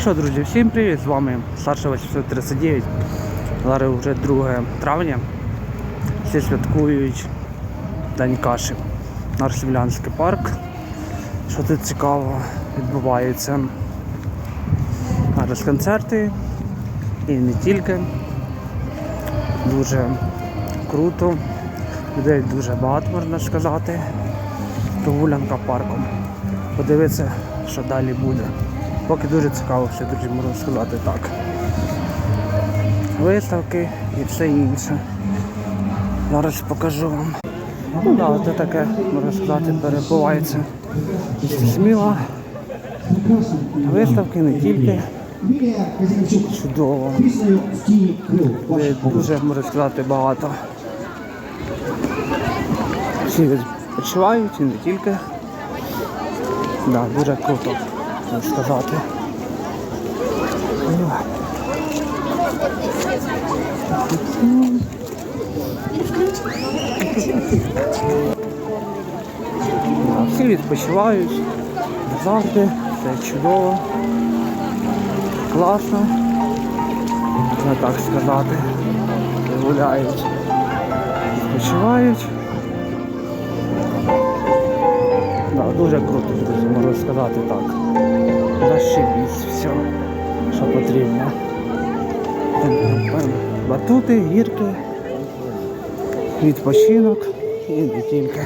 Що, друзі, всім привіт! З вами Саша 839. Зараз вже 2 травня. Всі святкують День каші. Наш Смілянський парк. Що тут цікаво відбувається. Зараз концерти і не тільки. Дуже круто. Людей дуже багато можна сказати. Прогулянка парком. Подивитися, що далі буде. Поки дуже цікаво, все друзі, можу сказати так. Виставки і все інше. Зараз покажу вам. Ну да, це таке, можна сказати, перебувається місто Сміла. Виставки не тільки. Чудово. Дуже, можна сказати, багато. Всі відпочивають і не тільки. Да, дуже круто, можна сказати. Всі відпочивають завжди, все чудово, класно, можна так сказати. Гуляють, відпочивають. Дуже круто, друзі, можу сказати так. Зашибісь все, що потрібно. Батути, гірки, відпочинок і не тільки.